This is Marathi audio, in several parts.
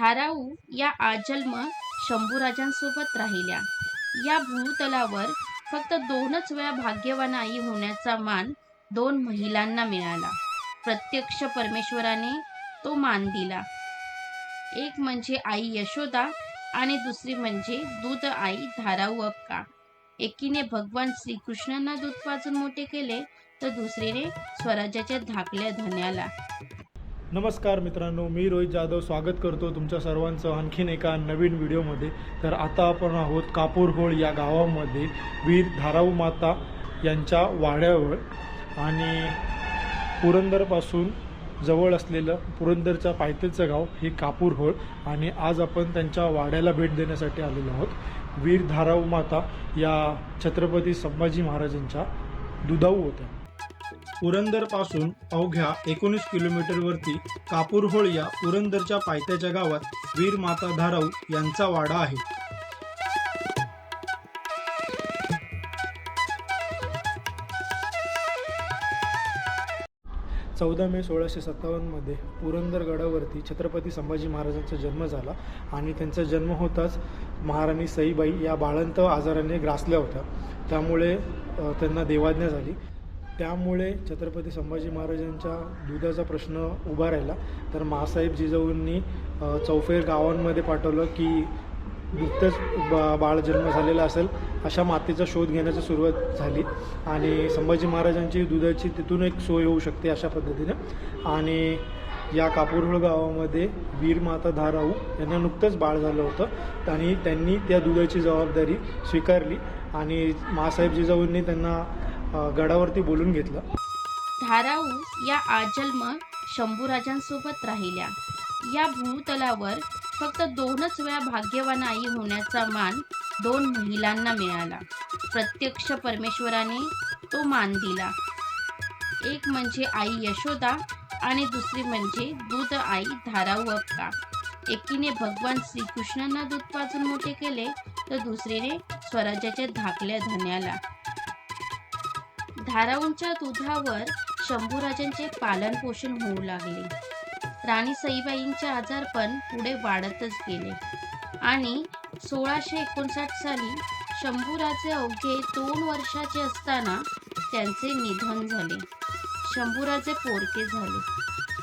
धाराऊ या आजन्म शंभूराजांसोबत राहिल्या. या भूतलावर फक्त दोनच वेळा भाग्यवान आई होण्याचा मान दोन महिलांना मिळाला. प्रत्यक्ष परमेश्वराने तो मान दिला. एक म्हणजे आई यशोदा आणि दुसरी म्हणजे दूध आई धाराऊ अक्का एकीने भगवान श्रीकृष्णांना दूध पाजून मोठे केले तर दुसरीने स्वराज्याच्या धाकल्या धन्याला. नमस्कार मित्रांनो मी रोहित जाधव स्वागत करतो तुमच्या सर्वांचं आणखीन एका नवीन व्हिडिओमध्ये. तर आता आपण आहोत कापूरहोळ या गावामध्ये वीर धाराऊ माता यांच्या वाड्यावर आणि पुरंदरपासून जवळ असलेलं पुरंदरच्या पायथ्याचं गाव हे कापूरहोळ आणि आज आपण त्यांच्या वाड्याला भेट देण्यासाठी आलेलो आहोत. वीर धाराऊ माता या छत्रपती संभाजी महाराजांच्या दुधाऊ होत्या. पुरंदरपासून अवघ्या एकोणीस किलोमीटरवरती कापूरहोळ या पुरंदरच्या पायथ्याच्या गावात वीर माता धाराऊ यांचा वाडा आहे. चौदा मे सोळाशे सत्तावन्नमध्ये पुरंदर गडावरती छत्रपती संभाजी महाराजांचा जन्म झाला आणि त्यांचा जन्म होताच महाराणी सईबाई या बाळंत आजाराने ग्रासल्या होत्या. त्यामुळे त्यांना देवाज्ञा झाली. त्यामुळे छत्रपती संभाजी महाराजांच्या दुधाचा प्रश्न उभा राहिला. तर मासाहेब जिजाऊंनी चौफेर गावांमध्ये पाठवलं की नुकतंच बा बाळ जन्म झालेला असेल अशा मातेचा शोध घेण्याची सुरुवात झाली. आणि संभाजी महाराजांची दुधाची तिथून एक सोय होऊ शकते अशा पद्धतीने. आणि या कापूरहोळ गावामध्ये वीर माता धाराऊ यांना नुकतंच बाळ झालं होतं. आणि त्यांनी त्या दुधाची जबाबदारी स्वीकारली. आणि मासाहेब जिजाऊंनी त्यांना गडावरती बोलून घेतलं. धाराऊ या आजन्म शंभूराजांसोबत राहिल्या. या भूतलावर फक्त दोनच वेळा भाग्यवान आई होण्याचा मान दोन महिलांना मिळाला. प्रत्यक्ष परमेश्वराने तो मान दिला. एक म्हणजे आई यशोदा आणि दुसरी म्हणजे दूध आई धाराऊ अक्का एकीने भगवान श्रीकृष्णांना दूध पाजून मोठे केले तर दुसरीने स्वराज्याच्या धाकल्या धन्याला. धाराऊंच्या दुधावर शंभूराजांचे पालन पोषण होऊ लागले. राणी सईबाईंचे आजारपण पुढे वाढतच गेले. आणि सोळाशे एकोणसाठ साली शंभूराजे अवघे दोन वर्षाचे असताना त्यांचे निधन झाले. शंभूराजे पोरके झाले.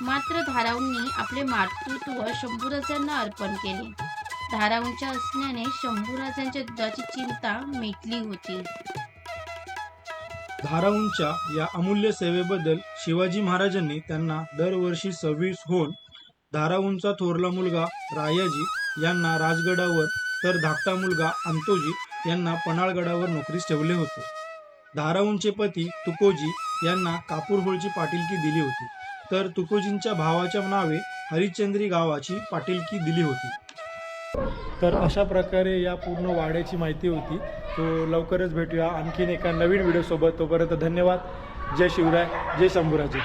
मात्र धाराऊंनी आपले मातृत्व शंभूराजांना अर्पण केले. धाराऊंच्या असण्याने शंभूराजांच्या दुधाची चिंता मिटली होती. धाराऊंच्या या अमूल्य सेवेबद्दल शिवाजी महाराजांनी त्यांना दरवर्षी सव्वीस होऊन धाराऊंचा थोरला मुलगा रायाजी यांना राजगडावर तर धाकटा मुलगा अंतोजी यांना पन्हाळगडावर नोकरीस ठेवले होते. धाराऊंचे पती तुकोजी यांना कापूरहोळची पाटीलकी दिली होती. तर तुकोजींच्या भावाच्या नावे हरिश्चंद्री गावाची पाटीलकी दिली होती. तर अशा प्रकारे या पूर्ण वाड्याची माहिती होती. तो लवकरच भेटूया. आणखीन एका नवीन व्हिडिओसोबत. तोपर्यंत धन्यवाद. जय शिवराय. जय शंभूराजे